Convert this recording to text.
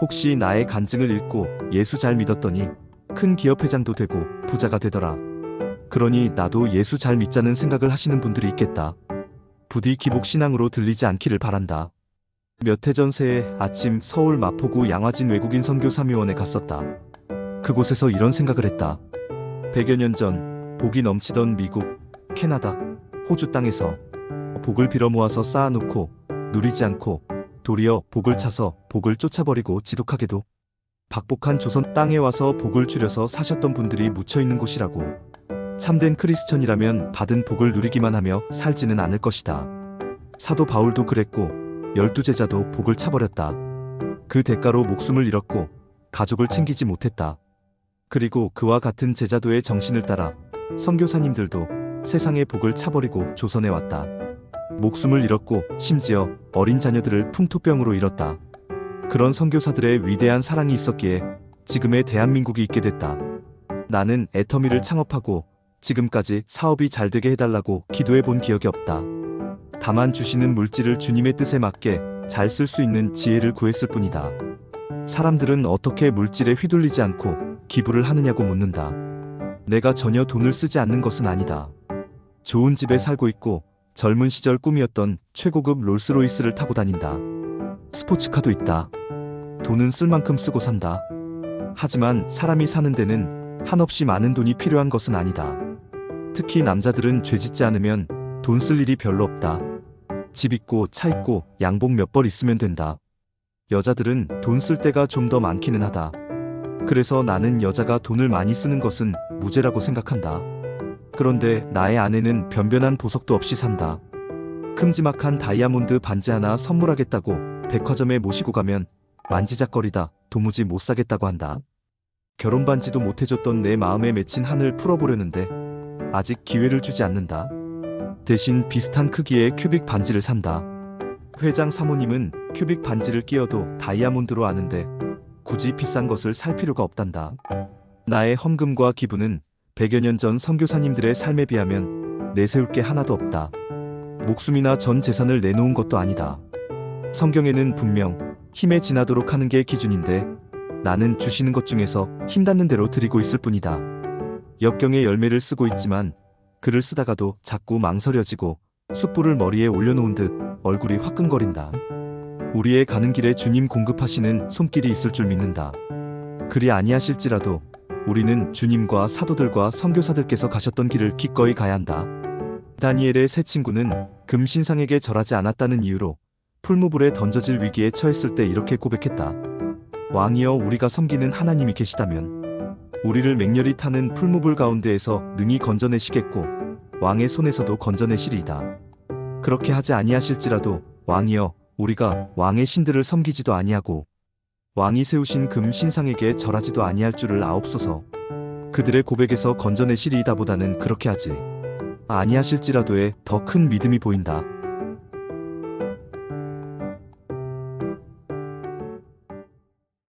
혹시 나의 간증을 읽고 예수 잘 믿었더니 큰 기업 회장도 되고 부자가 되더라. 그러니 나도 예수 잘 믿자는 생각을 하시는 분들이 있겠다. 부디 기복 신앙으로 들리지 않기를 바란다. 몇 해 전 새해 아침 서울 마포구 양화진 외국인 선교 사미원에 갔었다. 그곳에서 이런 생각을 했다. 100여 년 전 복이 넘치던 미국, 캐나다, 호주 땅에서 복을 빌어 모아서 쌓아놓고 누리지 않고 도리어 복을 차서 복을 쫓아버리고 지독하게도 박복한 조선 땅에 와서 복을 줄여서 사셨던 분들이 묻혀 있는 곳이라고. 참된 크리스천이라면 받은 복을 누리기만 하며 살지는 않을 것이다. 사도 바울도 그랬고 열두 제자도 복을 차버렸다. 그 대가로 목숨을 잃었고 가족을 챙기지 못했다. 그리고 그와 같은 제자도의 정신을 따라 선교사님들도 세상의 복을 차버리고 조선에 왔다. 목숨을 잃었고 심지어 어린 자녀들을 풍토병으로 잃었다. 그런 선교사들의 위대한 사랑이 있었기에 지금의 대한민국이 있게 됐다. 나는 애터미를 창업하고 지금까지 사업이 잘 되게 해달라고 기도해 본 기억이 없다. 다만 주시는 물질을 주님의 뜻에 맞게 잘 쓸 수 있는 지혜를 구했을 뿐이다. 사람들은 어떻게 물질에 휘둘리지 않고 기부를 하느냐고 묻는다. 내가 전혀 돈을 쓰지 않는 것은 아니다. 좋은 집에 살고 있고 젊은 시절 꿈이었던 최고급 롤스로이스를 타고 다닌다. 스포츠카도 있다. 돈은 쓸 만큼 쓰고 산다. 하지만 사람이 사는 데는 한없이 많은 돈이 필요한 것은 아니다. 특히 남자들은 죄 짓지 않으면 돈 쓸 일이 별로 없다. 집 있고 차 있고 양복 몇 벌 있으면 된다. 여자들은 돈 쓸 때가 좀 더 많기는 하다. 그래서 나는 여자가 돈을 많이 쓰는 것은 무죄라고 생각한다. 그런데 나의 아내는 변변한 보석도 없이 산다. 큼지막한 다이아몬드 반지 하나 선물하겠다고 백화점에 모시고 가면 만지작거리다 도무지 못 사겠다고 한다. 결혼 반지도 못 해줬던 내 마음에 맺힌 한을 풀어보려는데 아직 기회를 주지 않는다. 대신 비슷한 크기의 큐빅 반지를 산다. 회장 사모님은 큐빅 반지를 끼워도 다이아몬드로 아는데 굳이 비싼 것을 살 필요가 없단다. 나의 헌금과 기부는 100여 년 전 선교사님들의 삶에 비하면 내세울 게 하나도 없다. 목숨이나 전 재산을 내놓은 것도 아니다. 성경에는 분명 힘에 지나도록 하는 게 기준인데 나는 주시는 것 중에서 힘 닿는 대로 드리고 있을 뿐이다. 역경의 열매를 쓰고 있지만 글을 쓰다가도 자꾸 망설여지고 숯불을 머리에 올려놓은 듯 얼굴이 화끈거린다. 우리의 가는 길에 주님 공급하시는 손길이 있을 줄 믿는다. 그리 아니하실지라도 우리는 주님과 사도들과 선교사들께서 가셨던 길을 기꺼이 가야 한다. 다니엘의 세 친구는 금신상에게 절하지 않았다는 이유로 풀무불에 던져질 위기에 처했을 때 이렇게 고백했다. 왕이여 우리가 섬기는 하나님이 계시다면 우리를 맹렬히 타는 풀무불 가운데에서 능히 건져내시겠고 왕의 손에서도 건져내시리이다. 그렇게 하지 아니하실지라도 왕이여 우리가 왕의 신들을 섬기지도 아니하고 왕이 세우신 금 신상에게 절하지도 아니할 줄을 아옵소서. 그들의 고백에서 건져내시리이다보다는 그렇게 하지 아니하실지라도에 더 큰 믿음이 보인다.